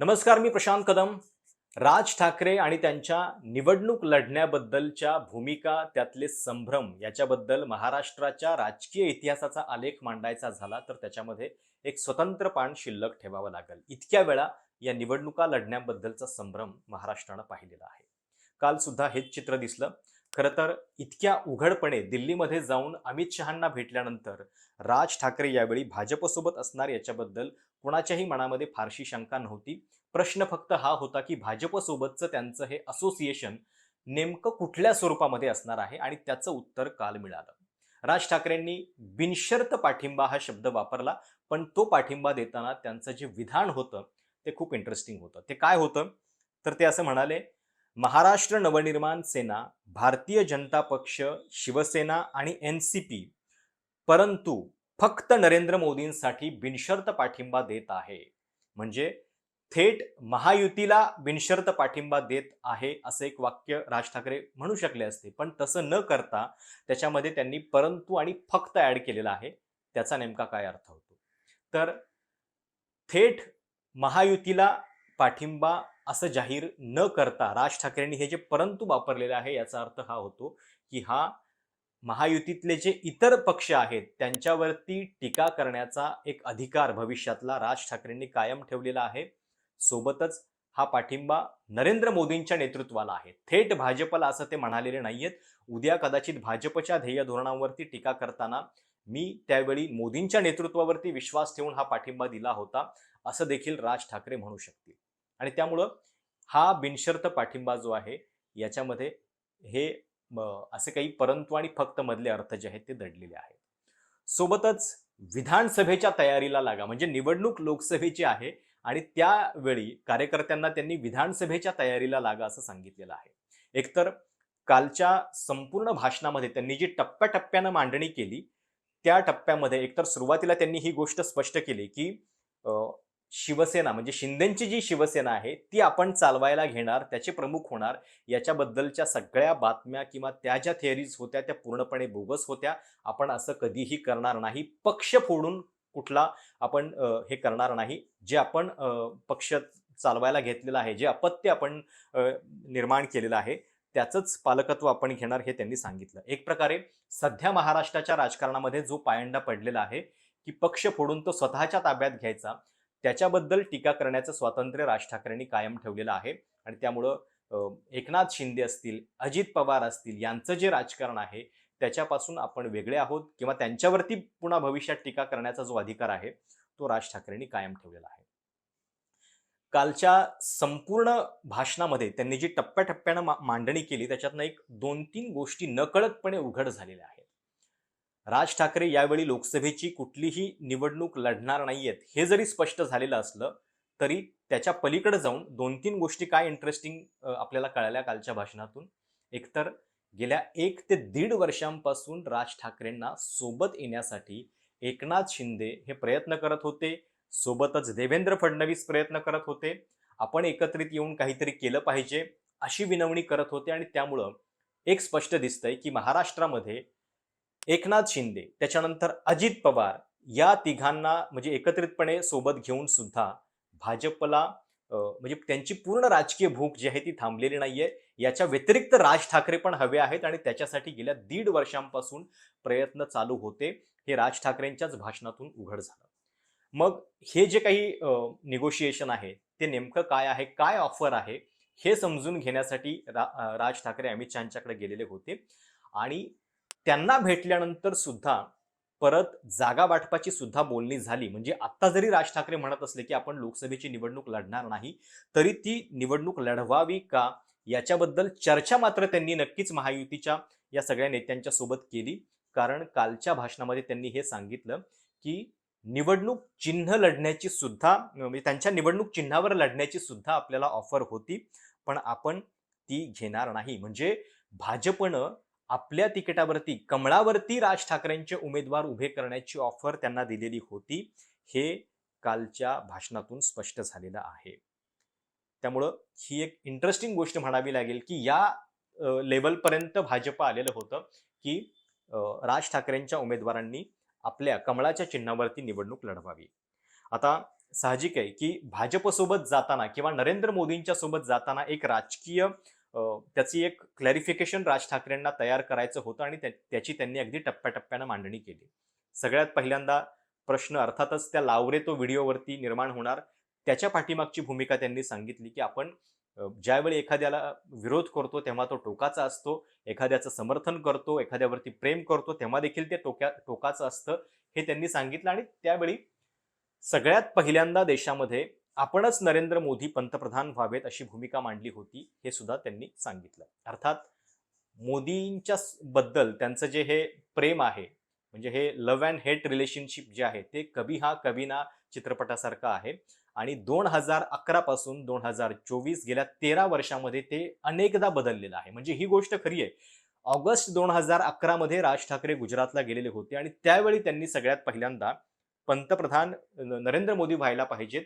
नमस्कार मी प्रशांत कदम. राज ठाकरे आणि त्यांच्या निवडणूक लढण्याबद्दलच्या भूमिका त्यातले संभ्रम याच्याबद्दल महाराष्ट्राच्या राजकीय इतिहासाचा आलेख मांडायचा झाला तर त्याच्यामध्ये एक स्वतंत्र पान शिल्लक ठेवावं लागेल. इतक्या वेळा या निवडणुका लढण्याबद्दलचा संभ्रम महाराष्ट्रानं पाहिलेला आहे. काल सुद्धा हेच चित्र दिसलं. खरं तर इतक्या उघडपणे दिल्लीमध्ये जाऊन अमित शहांना भेटल्यानंतर राज ठाकरे यावेळी भाजपसोबत असणार याच्याबद्दल कुणाच्याही मनामध्ये फारशी शंका नव्हती. प्रश्न फक्त हा होता की भाजपसोबतचं त्यांचं हे असोसिएशन नेमकं कुठल्या स्वरूपामध्ये असणार आहे आणि त्याचं उत्तर काल मिळालं. राज ठाकरेंनी बिनशर्त पाठिंबा हा शब्द वापरला पण तो पाठिंबा देताना त्यांचं जे विधान होतं ते खूप इंटरेस्टिंग होतं. ते काय होतं? तर ते असं म्हणाले महाराष्ट्र नवनिर्माण सेना भारतीय जनता पक्ष शिवसेना आणि एन सी पी परंतु फक्त नरेंद्र मोदींसाठी बिनशर्त पाठिंबा देत आहे. म्हणजे थेट महायुतीला बिनशर्त पाठिंबा देत आहे असं एक वाक्य राज ठाकरे म्हणू शकले असते. पण तसं न करता त्याच्यामध्ये त्यांनी परंतु आणि फक्त ॲड केलेला आहे. त्याचा नेमका काय अर्थ होतो? तर थेट महायुतीला पाठिंबा असं जाहीर न करता राज ठाकरेंनी हे जे परंतु वापरलेलं आहे याचा अर्थ हा होतो की हा महायुतीतले जे इतर पक्ष आहेत त्यांच्यावरती टीका करण्याचा एक अधिकार भविष्यातला राज ठाकरेंनी कायम ठेवलेला आहे. सोबतच हा पाठिंबा नरेंद्र मोदींच्या नेतृत्वाला आहे. थेट भाजपला असं ते म्हणालेले नाहीयेत. उद्या कदाचित भाजपच्या ध्येय धोरणांवरती टीका करताना मी त्यावेळी मोदींच्या नेतृत्वावरती विश्वास ठेवून हा पाठिंबा दिला होता असं देखील राज ठाकरे म्हणू शकतील. आणि त्यामुळं हा बिनशर्त पाठिंबा जो आहे याच्यामध्ये हे असे काही परंतु आणि फक्त मधले अर्थ जे आहेत ते दडलेले आहेत. सोबतच विधानसभेच्या तयारीला लागा म्हणजे निवडणूक लोकसभेची आहे आणि त्यावेळी कार्यकर्त्यांना त्यांनी विधानसभेच्या तयारीला लागा असं सांगितलेलं आहे. एकतर कालच्या संपूर्ण भाषणामध्ये त्यांनी जी टप्प्याटप्प्यानं मांडणी केली त्या टप्प्यामध्ये एकतर सुरुवातीला त्यांनी ही गोष्ट स्पष्ट केली की शिवसेना म्हणजे शिंदेची जी शिवसेना आहे ती आपण चालवायला घेणार त्याचे प्रमुख होणार याच्याबद्दलच्या सगळ्या बातम्या किंवा त्या ज्या थिअरीज होत्या त्या पूर्णपणे बोगस होत्या. आपण असं कधीही करणार नाही. पक्ष फोडून कुठला आपण हे करणार नाही. जे आपण पक्ष चालवायला घेतलेलं आहे जे अपत्य आपण निर्माण केलेलं आहे त्याचंच पालकत्व आपण घेणार हे त्यांनी सांगितलं. एक प्रकारे सध्या महाराष्ट्राच्या राजकारणामध्ये जो पायंडा पडलेला आहे की पक्ष फोडून तो स्वतःच्या ताब्यात घ्यायचा. त्याच्याबद्दल टीका करण्याचं स्वातंत्र्य राज ठाकरेंनी कायम ठेवलेलं आहे. आणि त्यामुळं एकनाथ शिंदे असतील अजित पवार असतील यांचं जे राजकारण आहे त्याच्यापासून आपण वेगळे आहोत किंवा त्यांच्यावरती पुन्हा भविष्यात टीका करण्याचा जो अधिकार आहे तो राज ठाकरेंनी कायम ठेवलेला आहे. कालच्या संपूर्ण भाषणामध्ये त्यांनी जी टप्प्याटप्प्यानं मांडणी केली त्याच्यातनं एक दोन तीन गोष्टी नकळतपणे उघड झालेल्या आहेत. राज ठाकरे यावेळी लोकसभेची कुठलीही निवडणूक लढणार नाहीयेत हे जरी स्पष्ट झालेलं असलं तरी त्याच्या पलीकडे जाऊन दोन तीन गोष्टी काय इंटरेस्टिंग आपल्याला कळाल्या कालच्या भाषणातून? एकतर गेल्या एक ते दीड वर्षांपासून राज ठाकरेंना सोबत येण्यासाठी एकनाथ शिंदे हे प्रयत्न करत होते सोबतच देवेंद्र फडणवीस प्रयत्न करत होते आपण एकत्रित येऊन काहीतरी केलं पाहिजे अशी विनवणी करत होते आणि त्यामुळं एक स्पष्ट दिसतंय की महाराष्ट्रामध्ये एकनाथ शिंदे त्याच्यानंतर अजित पवार या तिघांना म्हणजे एकत्रितपणे सोबत घेऊन सुद्धा भाजपला म्हणजे त्यांची पूर्ण राजकीय भूक जी आहे ती थांबलेली नाहीये. याच्या व्यतिरिक्त राज ठाकरे पण हवे आहेत आणि त्याच्यासाठी गेल्या दीड वर्षांपासून प्रयत्न चालू होते. हे राज ठाकरेंच्याच भाषणातून उघड झालं. मग हे जे काही निगोशिएशन आहे ते नेमकं काय आहे काय ऑफर आहे हे समजून घेण्यासाठी रा, राज ठाकरे अमित शहांच्याकडे गेलेले होते. आणि त्यांना भेटल्यानंतर सुद्धा परत जागा वाटपाची सुद्धा बोलणी झाली. म्हणजे आत्ता जरी राज ठाकरे म्हणत असले की आपण लोकसभेची निवडणूक लढणार नाही तरी ती निवडणूक लढवावी का? याच्याबद्दल चर्चा मात्र त्यांनी नक्कीच महायुतीच्या या सगळ्या नेत्यांच्या सोबत केली. कारण कालच्या भाषणामध्ये त्यांनी हे सांगितलं की निवडणूक चिन्ह लढण्याची सुद्धा म्हणजे त्यांच्या निवडणूक चिन्हावर लढण्याची सुद्धा आपल्याला ऑफर होती. पण आपण ती घेणार नाही. म्हणजे भाजपनं आपल्या तिकिटावरती कमळावरती राज ठाकरेंचे उमेदवार उभे करण्याची ऑफर त्यांना दिलेली होती हे कालच्या भाषणातून स्पष्ट झालेलं आहे. त्यामुळं ही एक इंटरेस्टिंग गोष्ट म्हणावी लागेल की या लेवलपर्यंत भाजप आलेलं होतं की राज ठाकरेंच्या उमेदवारांनी आपल्या कमळाच्या चिन्हावरती निवडणूक लढवावी. आता साहजिक आहे की भाजपसोबत जाताना किंवा नरेंद्र मोदींच्या सोबत जाताना एक राजकीय त्याची एक क्लॅरिफिकेशन राज ठाकरेंना तयार करायचं होतं आणि त्या- त्याची त्यांनी अगदी टप्प्याटप्प्यानं मांडणी केली. सगळ्यात पहिल्यांदा प्रश्न अर्थातच त्या लावरे तो व्हिडिओवरती निर्माण होणार त्याच्या पाठीमागची भूमिका त्यांनी सांगितली की आपण ज्यावेळी एखाद्याला विरोध करतो तेव्हा तो टोकाचा असतो एखाद्याचं समर्थन करतो एखाद्यावरती प्रेम करतो तेव्हा देखील ते टोक्या टोकाचं असतं हे त्यांनी सांगितलं आणि त्यावेळी सगळ्यात पहिल्यांदा देशामध्ये आपणच नरेंद्र मोदी पंतप्रधान व्हावेत अशी भूमिका मांडली होती हे सुद्धा त्यांनी सांगितलं. अर्थात मोदींच्या बद्दल त्यांचं जे हे प्रेम आहे म्हणजे हे लव्ह अँड हेट रिलेशनशिप जे आहे ते कभी हा कभी ना चित्रपटासारखं आहे. आणि दोन हजार अकरा पासून दोन हजार चोवीस गेल्या तेरा वर्षामध्ये ते अनेकदा बदललेलं आहे. म्हणजे ही गोष्ट खरी आहे. ऑगस्ट दोन हजार अकरामध्ये राज ठाकरे गुजरातला गेलेले होते आणि त्यावेळी त्यांनी सगळ्यात पहिल्यांदा पंतप्रधान नरेंद्र मोदी व्हायला पाहिजेत.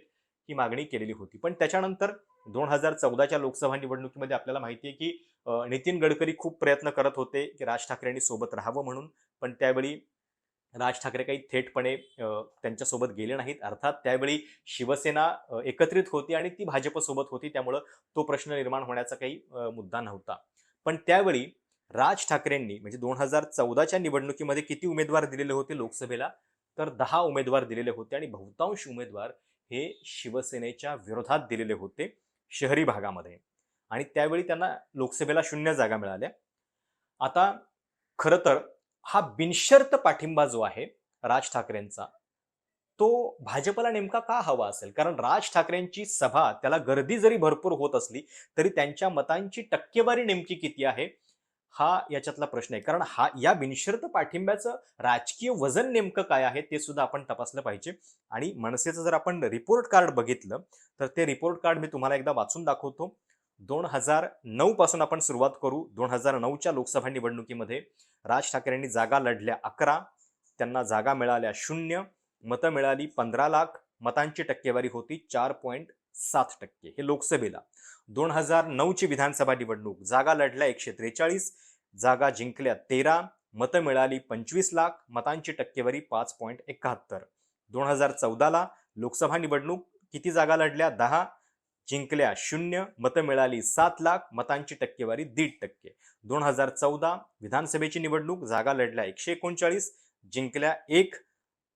ही मागणी केलेली होती. पण त्याच्यानंतर दोन हजार चौदाच्या लोकसभा निवडणुकीमध्ये आपल्याला माहिती आहे की नितीन गडकरी खूप प्रयत्न करत होते की राज ठाकरेंनी सोबत राहावं म्हणून. पण त्यावेळी राज ठाकरे काही थेटपणे त्यांच्यासोबत गेले नाहीत. अर्थात त्यावेळी शिवसेना एकत्रित होती आणि ती भाजपसोबत होती. त्यामुळं तो प्रश्न निर्माण होण्याचा काही मुद्दा नव्हता. पण त्यावेळी राज ठाकरेंनी म्हणजे दोन हजार चौदाच्या निवडणुकीमध्ये किती उमेदवार दिलेले होते लोकसभेला? तर दहा उमेदवार दिलेले होते आणि बहुतांश उमेदवार हे शिवसेनेच्या विरोधात दिलेले होते शहरी भागामध्ये. आणि त्यावेळी त्यांना लोकसभेला शून्य जागा मिळाल्या. आता खरं तर हा बिनशर्त पाठिंबा जो आहे राज ठाकरेंचा तो भाजपला नेमका का हवा असेल? कारण राज ठाकरेंची सभा त्याला गर्दी जरी भरपूर होत असली तरी त्यांच्या मतांची टक्केवारी नेमकी किती आहे? हा याच्यातला प्रश्न आहे. कारण हा या बिनशर्त पाठिंब्याचं राजकीय वजन नेमकं काय आहे ते सुद्धा आपण तपासलं पाहिजे. आणि मनसेचं जर आपण रिपोर्ट कार्ड बघितलं तर ते रिपोर्ट कार्ड मी तुम्हाला एकदा वाचून दाखवतो. दोन हजार नऊ पासून आपण सुरुवात करू. दोन हजार नऊच्या लोकसभा निवडणुकीमध्ये राज ठाकरेंनी जागा लढल्या अकरा त्यांना जागा मिळाल्या शून्य मतं मिळाली पंधरा लाख मतांची टक्केवारी होती चार पॉईंट सात टक्के. हे लोकसभेला. दोन हजार नऊची विधानसभा निवडणूक. जागा लढल्या एकशे त्रेचाळीस जागा जिंकल्या तेरा मतं मिळाली पंचवीस लाख मतांची टक्केवारी पाच पॉईंट एकाहत्तर. दोन हजार चौदाला लोकसभा निवडणूक किती जागा लढल्या? दहा. जिंकल्या शून्य मतं मिळाली सात लाख मतांची टक्केवारी दीड टक्के. दोन हजार चौदा विधानसभेची निवडणूक जागा लढल्या एकशे एकोणचाळीस जिंकल्या एक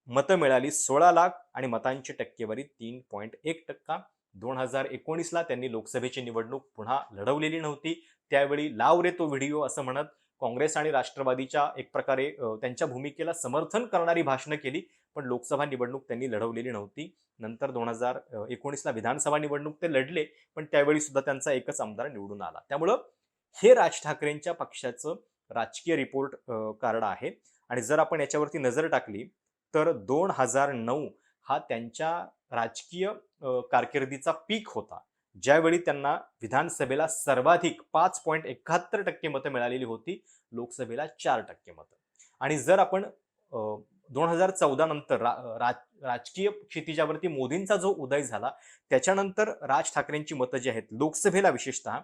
मतं मिळाली सोळा लाख आणि मतांची टक्केवारी तीन पॉईंट एक टक्का. दोन हजार एकोणीसला त्यांनी लोकसभेची निवडणूक पुन्हा लढवलेली नव्हती. त्यावेळी लाव रे तो व्हिडिओ असं म्हणत काँग्रेस आणि राष्ट्रवादीच्या एक प्रकारे त्यांच्या भूमिकेला समर्थन करणारी भाषणं केली पण लोकसभा निवडणूक त्यांनी लढवलेली नव्हती. नंतर दोन हजार एकोणीसला विधानसभा निवडणूक ते लढले पण त्यावेळी सुद्धा त्यांचा एकच आमदार निवडून आला. त्यामुळं हे राज ठाकरेंच्या पक्षाचं राजकीय रिपोर्ट कार्ड आहे. आणि जर आपण याच्यावरती नजर टाकली तर दोन हजार नऊ हा त्यांच्या राजकीय कारकिर्दीचा पीक होता. ज्यावेळी त्यांना विधानसभेला सर्वाधिक पाच पॉईंट एकाहत्तर टक्के मतं मिळालेली होती लोकसभेला चार टक्के मतं. आणि जर आपण दोन हजार चौदा नंतर रा, राज- राजकीय क्षितिजावरती मोदींचा जो उदय झाला त्याच्यानंतर राज ठाकरेंची मतं जी आहेत लोकसभेला विशेषतः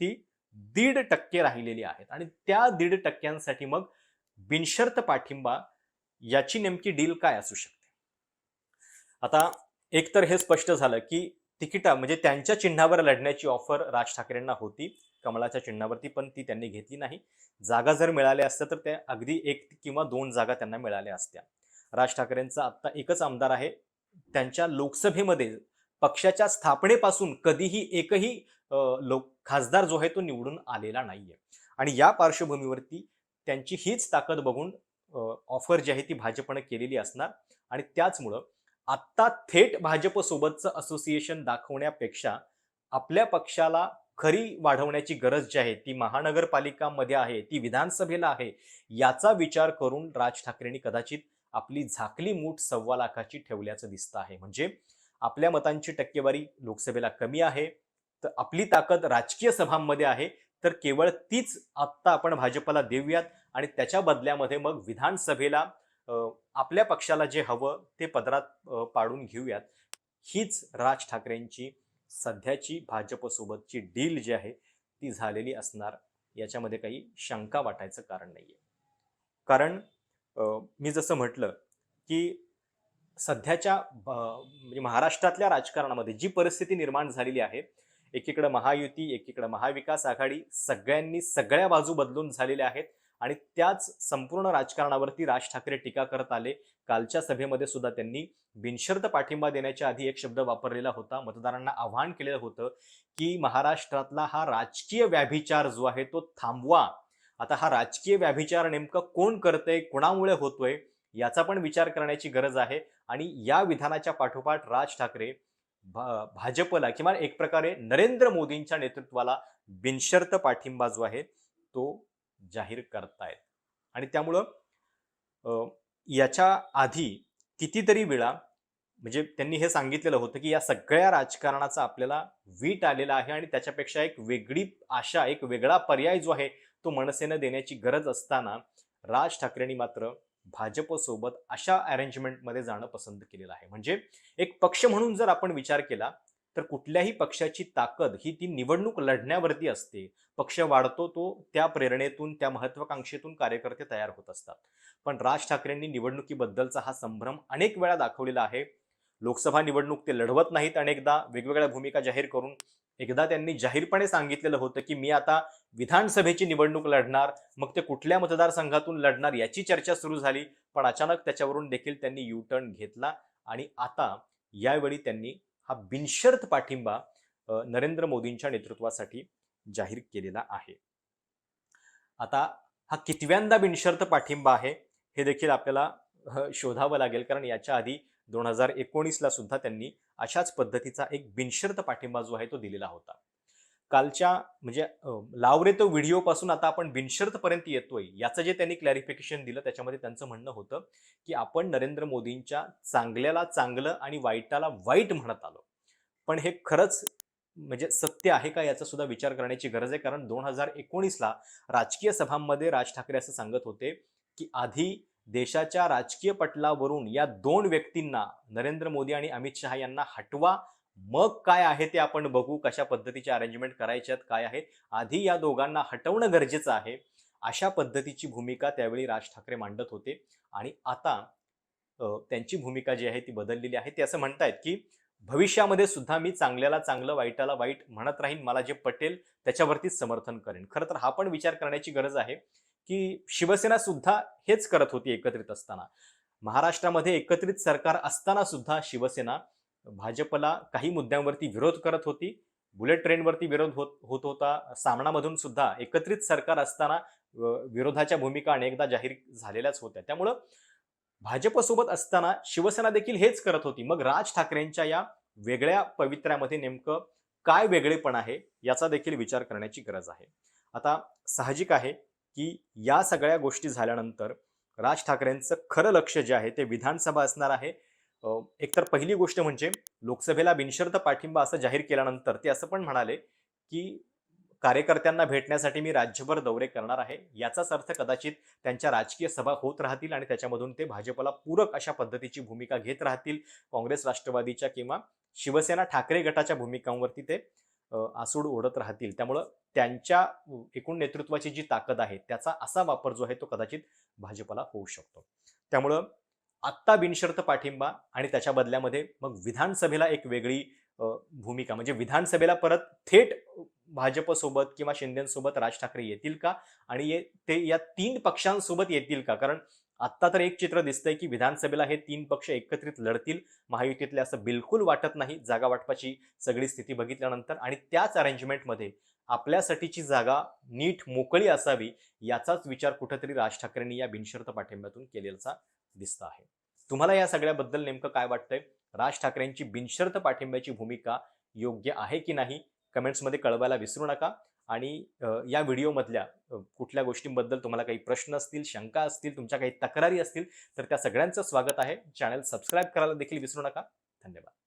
ती दीड टक्के राहिलेली आहेत. आणि त्या दीड टक्क्यांसाठी मग बिनशर्त पाठिंबा याची नेमकी डील काय असू शकते? आता एकतर हे स्पष्ट झालं की तिकिटा म्हणजे त्यांच्या चिन्हावर लढण्याची ऑफर राज ठाकरेंना होती. कमळाच्या चिन्हावरती पण ती त्यांनी घेतली नाही. जागा जर मिळाल्या असत्या तर त्या अगदी एक किंवा दोन जागा त्यांना मिळाल्या असत्या. राज ठाकरेंचा आत्ता एकच आमदार आहे. त्यांच्या लोकसभेमध्ये पक्षाच्या स्थापनेपासून कधीही एकही लोक खासदार जो आहे तो निवडून आलेला नाहीये. आणि या पार्श्वभूमीवरती त्यांची हीच ताकद बघून ऑफर जी आहे ती भाजपनं केलेली असणार. आणि त्याचमुळं आत्ता थेट भाजपसोबतचं असोसिएशन दाखवण्यापेक्षा आपल्या पक्षाला खरी वाढवण्याची गरज जी आहे ती महानगरपालिकामध्ये आहे ती विधानसभेला आहे याचा विचार करून राज ठाकरेंनी कदाचित आपली झाकली मूठ सव्वा लाखाची ठेवल्याचं दिसतं आहे. म्हणजे आपल्या मतांची टक्केवारी लोकसभेला कमी आहे तर आपली ताकद राजकीय सभांमध्ये आहे तर केवळ तीच आत्ता आपण भाजपला देऊयात आणि त्याच्या बदल्यामध्ये मग विधानसभेला आपल्या पक्षाला जे हवं ते पदरात पाडून घेऊयात. हीच राज ठाकरेंची सध्याची भाजपसोबतची डील जी आहे ती झालेली असणार. याच्यामध्ये काही शंका वाटायचं कारण नाही आहे कारण मी जसं म्हटलं की सध्याच्या ब- म्हणजे महाराष्ट्रातल्या राजकारणामध्ये जी परिस्थिती निर्माण झालेली आहे एकीकडे महायुती एकीकडे महाविकास आघाडी सगळ्यांनी सगळ्या बाजू बदलून झालेल्या आहेत. आणि त्याच संपूर्ण राजकारणावरती राज ठाकरे टीका करत आले. कालच्या सभेमध्ये सुद्धा त्यांनी बिनशर्त पाठिंबा देण्याच्या आधी एक शब्द वापरलेला होता. मतदारांना आव्हान केलेलं होतं की महाराष्ट्रातला हा राजकीय व्याभिचार जो आहे तो थांबवा. आता हा राजकीय व्याभिचार नेमकं कोण करतंय कुणामुळे होतोय याचा पण विचार करण्याची गरज आहे. आणि या विधानाच्या पाठोपाठ राज ठाकरे भा- भाजपला किंवा एक प्रकारे नरेंद्र मोदींच्या नेतृत्वाला बिनशर्त पाठिंबा जो आहे तो जाहीर करतायत. आणि त्यामुळं याच्या आधी कितीतरी वेळा म्हणजे त्यांनी हे सांगितलेलं होतं की या सगळ्या राजकारणाचा आपल्याला वीट आलेला आहे आणि त्याच्यापेक्षा एक वेगळी आशा एक वेगळा पर्याय जो आहे तो मनसेनं देण्याची गरज असताना राज ठाकरेंनी मात्र भाजपसोबत अशा अरेंजमेंटमध्ये जाणं पसंत केलेलं आहे. म्हणजे एक पक्ष म्हणून जर आपण विचार केला तर कुठल्याही पक्षाची ताकद ही ती निवडणूक लढण्यावरती असते. पक्ष वाढतो तो त्या प्रेरणेतून त्या महत्वाकांक्षेतून कार्यकर्ते तयार होत असतात. पण राज ठाकरेंनी निवडणुकीबद्दलचा हा संभ्रम अनेक वेळा दाखवलेला आहे. लोकसभा निवडणूक ते लढवत नाहीत अनेकदा वेगवेगळ्या भूमिका जाहीर करून. एकदा त्यांनी जाहीरपणे सांगितलेलं होतं की मी आता विधानसभेची निवडणूक लढणार मग ते कुठल्या मतदारसंघातून लढणार याची चर्चा सुरू झाली. पण अचानक त्याच्यावरून देखील त्यांनी यू टर्न घेतला आणि आता यावेळी त्यांनी हा बिनशर्त पाठिंबा नरेंद्र मोदींच्या नेतृत्वासाठी जाहीर केलेला आहे. आता हा कितव्यांदा बिनशर्त पाठिंबा आहे हे देखील आपल्याला शोधावं लागेल. कारण याच्या आधी दोन हजार एकोणीसला सुद्धा त्यांनी अशाच पद्धतीचा एक बिनशर्त पाठिंबा जो आहे तो दिलेला होता. कालच्या म्हणजे लावरे तो व्हिडिओपासून आता आपण बिनशर्तपर्यंत येतोय याचं जे त्यांनी क्लॅरिफिकेशन दिलं त्याच्यामध्ये त्यांचं म्हणणं होतं की आपण नरेंद्र मोदींच्या चांगल्याला चांगलं आणि वाईटाला वाईट म्हणत आलो. पण हे खरंच म्हणजे सत्य आहे का याचा सुद्धा विचार करण्याची गरज आहे. कारण दोन हजार एकोणीसला राजकीय सभांमध्ये राज ठाकरे असं सांगत होते की आधी देशाच्या राजकीय पटलावरून या दोन व्यक्तींना नरेंद्र मोदी आणि अमित शहा यांना हटवा मग काय आहे ते आपण बघू कशा पद्धतीचे अरेंजमेंट करायच्यात काय आहे. आधी या दोघांना हटवणं गरजेचं आहे. अशा पद्धतीची भूमिका त्यावेळी राज ठाकरे मांडत होते. आणि आता त्यांची भूमिका जी आहे ती बदललेली आहे. ते असं म्हणतायत की भविष्यामध्ये सुद्धा मी चांगल्याला चांगलं वाईटाला वाईट म्हणत राहीन. मला जे पटेल त्याच्यावरतीच समर्थन करेन. खरं तर हा पण विचार करण्याची गरज आहे की शिवसेना सुद्धा हेच करत होती एकत्रित असताना. महाराष्ट्रामध्ये एकत्रित सरकार असताना सुद्धा शिवसेना भाजपला काही मुद्द्यांवरती विरोध करत होती. बुलेट ट्रेनवरती विरोध होत होत होता. सामनामधून सुद्धा एकत्रित सरकार असताना विरोधाच्या भूमिका अनेकदा जाहीर झालेल्याच होत्या. त्यामुळं भाजपसोबत असताना शिवसेना देखील हेच करत होती. मग राज ठाकरेंच्या या वेगळ्या पवित्र्यामध्ये नेमकं काय वेगळेपण आहे याचा देखील विचार करण्याची गरज आहे. आता साहजिक आहे की या सगळ्या गोष्टी झाल्यानंतर राज ठाकरेंचं खरं लक्ष जे आहे ते विधानसभा असणार आहे. एकतर पहिली गोष्ट म्हणजे लोकसभेला बिनशर्त पाठिंबा असं जाहीर केल्यानंतर ते असं पण म्हणाले की कार्यकर्त्यांना भेटण्यासाठी मी राज्यभर दौरे करणार आहे. याचाच अर्थ कदाचित त्यांच्या राजकीय सभा होत राहतील आणि त्याच्यामधून ते भाजपला पूरक अशा पद्धतीची भूमिका घेत राहतील. काँग्रेस राष्ट्रवादीच्या किंवा शिवसेना ठाकरे गटाच्या भूमिकांवरती ते आसूड ओढत राहतील. त्यामुळं त्यांच्या एकूण नेतृत्वाची जी ताकद आहे त्याचा असा वापर जो आहे तो कदाचित भाजपला होऊ शकतो. त्यामुळं आत्ता बिनशर्त पाठिंबा आणि त्याच्या बदल्यामध्ये मग विधानसभेला एक वेगळी भूमिका. म्हणजे विधानसभेला परत थेट भाजपसोबत किंवा शिंदेसोबत राज ठाकरे येतील का? आणि ये- ते या तीन पक्षांसोबत येतील का? कारण आत्ता तर एक चित्र दिसतंय की विधानसभेला हे तीन पक्ष एकत्रित लढतील. महायुतीतले असं बिलकुल वाटत नाही जागा वाटपाची सगळी स्थिती बघितल्यानंतर. आणि त्याच अरेंजमेंटमध्ये आपल्यासाठीची जागा नीट मोकळी असावी याचाच विचार कुठेतरी राज ठाकरेंनी या बिनशर्त पाठिंब्यातून केलेला दिसत आहे. तुम्हाला या सगळ्याबद्दल नेमकं काय वाटतंय? राज ठाकरेंची बिनशर्त पाठिंब्याची भूमिका योग्य आहे की नाही? कमेंट्समध्ये कळवायला विसरू नका. आणि या व्हिडिओमधल्या कुठल्या गोष्टींबद्दल तुम्हाला काही प्रश्न असतील शंका असतील तुमच्या काही तक्रारी असतील तर त्या सगळ्यांचं स्वागत आहे. चॅनल सबस्क्राईब करायला देखील विसरू नका. धन्यवाद.